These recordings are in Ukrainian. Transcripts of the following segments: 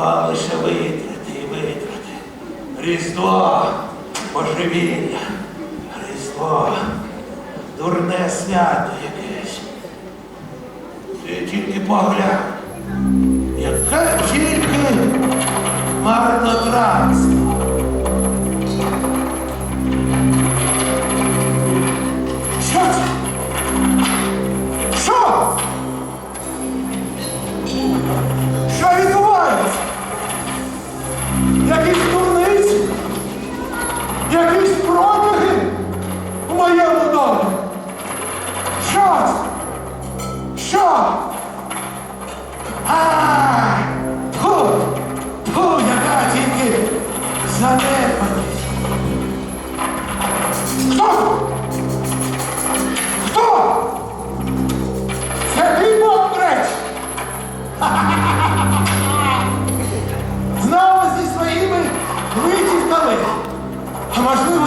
а лише витрати і витрати. Різдво божевілля, Різдво, дурне свято якесь. Ти тільки поглянь, яка тільки марнотранс. Що це? Що? А, тьфу, тьфу, яка тільки занепаність. Хто? Хто? Це ти Бондрич? Знову зі своїми витівками. А можливо,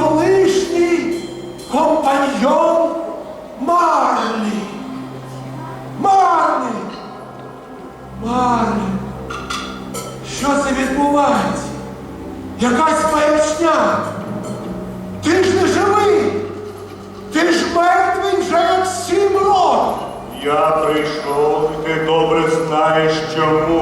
колишній компаньйон Марлі. Марлі. Марлі. Що це відбувається? Якась маячня. Ти ж не живий. Ти ж мертвий вже як сім років. Я прийшов, ти добре знаєш чому.